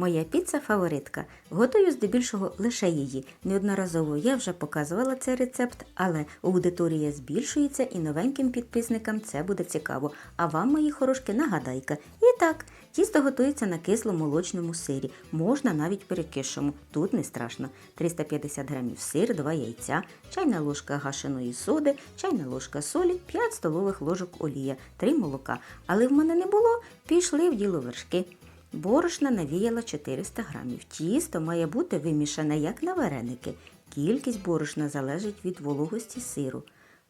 Моя піца фаворитка. Готую здебільшого лише її. Неодноразово я вже показувала цей рецепт, але аудиторія збільшується і новеньким підписникам це буде цікаво. А вам, мої хорошки, нагадайка. І так, тісто готується на кисло-молочному сирі. Можна навіть перекишому. Тут не страшно. 350 грамів сир, 2 яйця, чайна ложка гашеної соди, чайна ложка солі, 5 столових ложок олія, 3 молока. Але в мене не було, пішли в діло вершки. Борошна навіяла 400 грамів. Тісто має бути вимішане як на вареники. Кількість борошна залежить від вологості сиру.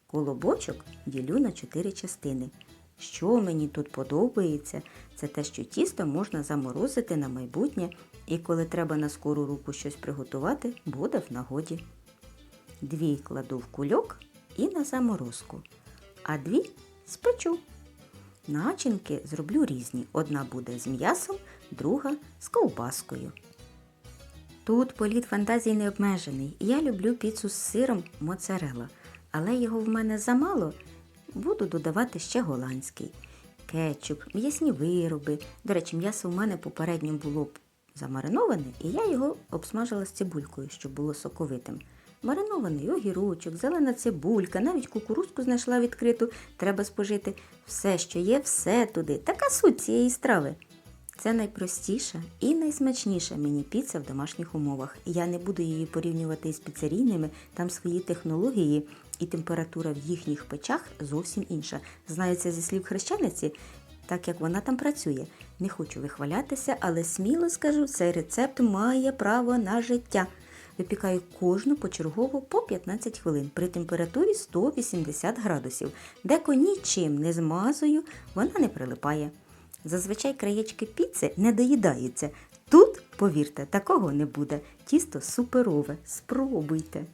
Колобочок ділю на 4 частини. Що мені тут подобається, це те, що тісто можна заморозити на майбутнє, і коли треба на скору руку щось приготувати, буде в нагоді. Дві кладу в кульок і на заморозку, а дві спечу. Начинки зроблю різні. Одна буде з м'ясом, друга з ковбаскою. Тут політ фантазій не обмежений. Я люблю піцу з сиром моцарелла, але його в мене замало. Буду додавати ще голландський. Кетчуп, м'ясні вироби. До речі, м'ясо в мене попередньо було замариноване, і я його обсмажила з цибулькою, щоб було соковитим. Маринований огірочок, зелена цибулька, навіть кукурузку знайшла відкриту. Треба спожити все, що є, все туди. Така суть цієї страви. Це найпростіша і найсмачніша міні-піца в домашніх умовах. Я не буду її порівнювати із піцерійними, там свої технології і температура в їхніх печах зовсім інша. Це зі слів хрещениці, так як вона там працює. Не хочу вихвалятися, але сміло скажу, цей рецепт має право на життя. Випікаю кожну почергово по 15 хвилин при температурі 180 градусів. Деко нічим не змазую, вона не прилипає. Зазвичай краєчки піци не доїдаються. Тут, повірте, такого не буде. Тісто суперове. Спробуйте.